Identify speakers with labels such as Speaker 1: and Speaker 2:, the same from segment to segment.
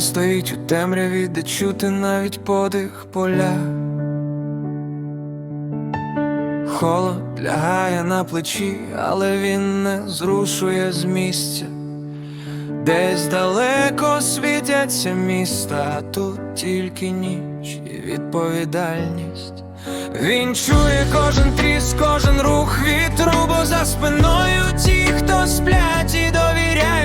Speaker 1: стоїть у темряві, де чути навіть подих поля. Холод лягає на плечі, але він не зрушує з місця. Десь далеко світяться міста, а тут тільки ніч і відповідальність. Він чує кожен тріс, кожен рух вітру, бо за спиною ті, хто сплять і довіряють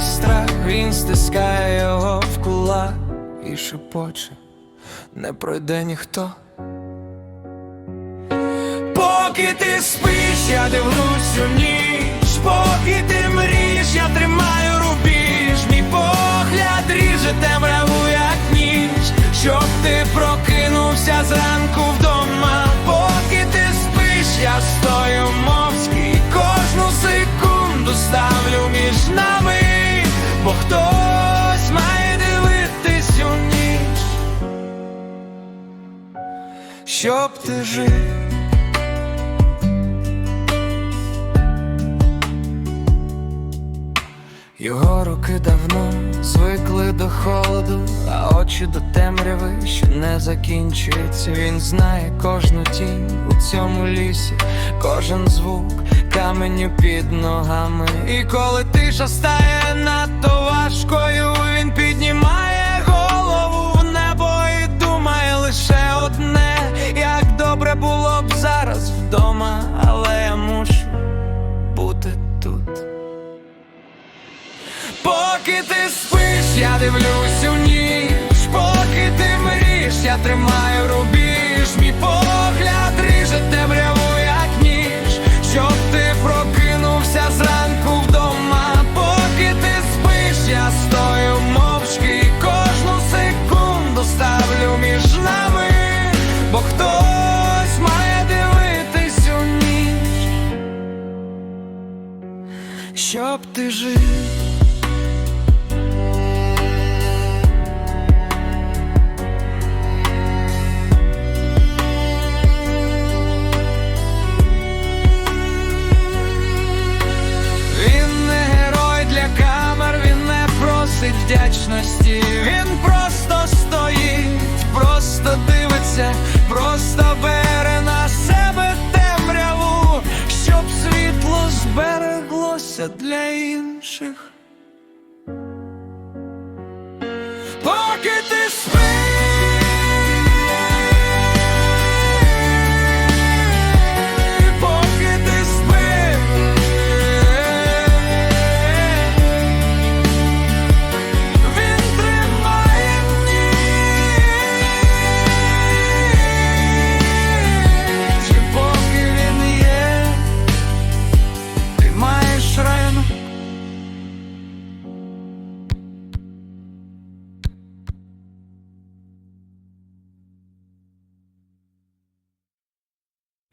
Speaker 1: страх, він стискає його в кулак і шепоче, не пройде ніхто. Поки ти спиш, я дивлюсь у ніч, поки ти мрієш, я тримаю рубіж, мій погляд ріже темряву, як ніч, щоб ти прокинувся зранку вдома, щоб ти жив. Його руки давно звикли до холоду, а очі до темряви, що не закінчується. Він знає кожну тінь у цьому лісі, кожен звук каменю під ногами. І коли тиша стає надто важкою, він піднімає я дивлюсь у ніч, поки ти мрієш, я тримаю рубіж, мій погляд ріже темряву, як ніж, щоб ти прокинувся зранку вдома, поки ти спиш, я стою мовчки, кожну секунду ставлю між нами, бо хтось має дивитись у ніч, щоб ти жив. для інших.